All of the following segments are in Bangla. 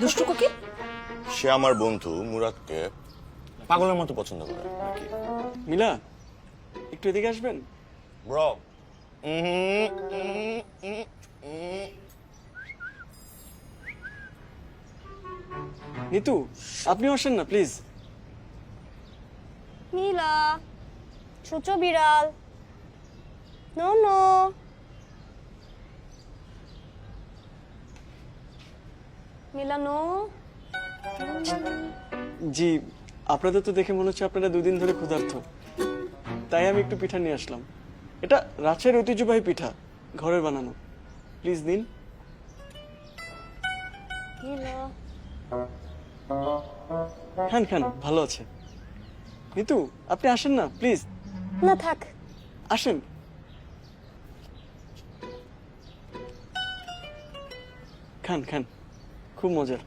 দুষ্টু কোকিল সে আমার বন্ধু মুরাদকে পাগলের মতো পছন্দ করে নাকি? মিলা একটু এদিকে আসবেন? ব্রো নিতু আপনি আসেন না প্লিজ। নীলা ছোট বিড়াল। No no. নীলা নো জি আপনাদের তো দেখে মনে হচ্ছে আপনারা দুদিন ধরে ক্ষুধার্ত। তাই আমি একটু পিঠা নিয়ে আসলাম। এটা রাজশাহীর ঐতিহ্যবাহী পিঠা ঘরের বানানো। প্লিজ দিন খান খান ভালো আছে। নিতু আপনি আসেন না প্লিজ। না থাক। আসেন। খান খান। খুব মজার।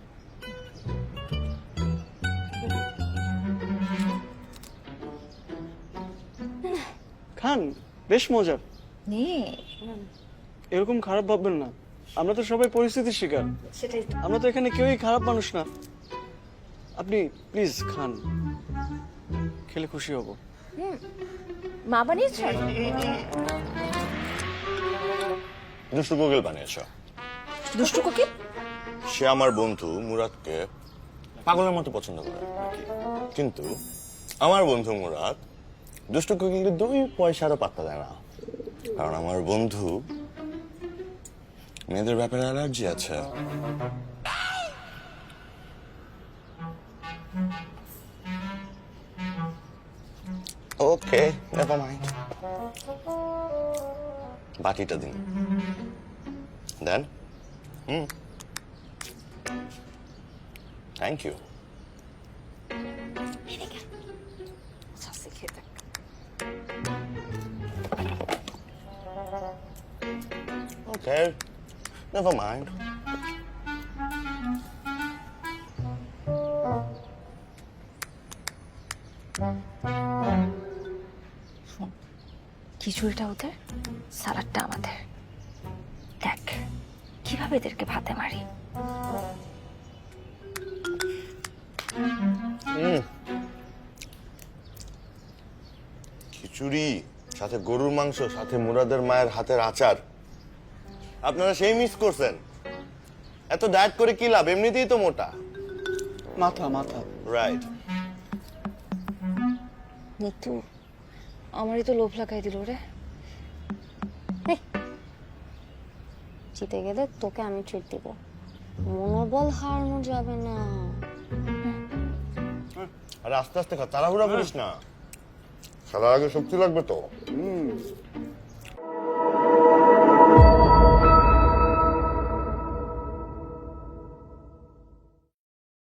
খান বেশ মজার। এরকম খারাপ ভাববেন না। আমরা তো সবাই পরিস্থিতির শিকার। আমরা তো এখানে কেউই খারাপ মানুষ না। আপনি প্লিজ খান। খেলে খুশি হব। মা বানিয়েছ দুষ্টু কোকিল বানিয়েছ। দুষ্টু কোকিল? সে আমার বন্ধু মুরাদকে পাগলের মতো পছন্দ করে কিন্তু আমার বন্ধু মুরাদ দুষ্টু কোকিলকে দুই পয়সারও পাত্তা দেয় না। কারণ আমার বন্ধু মেয়েদের ব্যাপারে অ্যালার্জি আছে। ওকে নেভার মাইন্ড বাটিটা দিন। দেন। হুম। Thank you Okay, never mind. খিচুড়িটা ওদের সালাডটা আমাদের। দেখ কীভাবে এদেরকে ভাতে মারি? খিচুড়ি সাথে গরুর মাংস সাথে মুরাদের মায়ের হাতের আচার। আপনারা সেই মিস করছেন। এত ডায়েট করে কি লাভ? এমনিতেই তো মোটা। মাথা মাথা। রাইট নিতু আমারই তো লোভ লাগাই দিল রে। জিতে গেলে তোকে আমি ট্রিট দিব। মনোবল হারানো যাবে না। আর আস্তে আস্তে খা তাড়াহুড়া করিস না। খেলার আগে শক্তি লাগবে তো।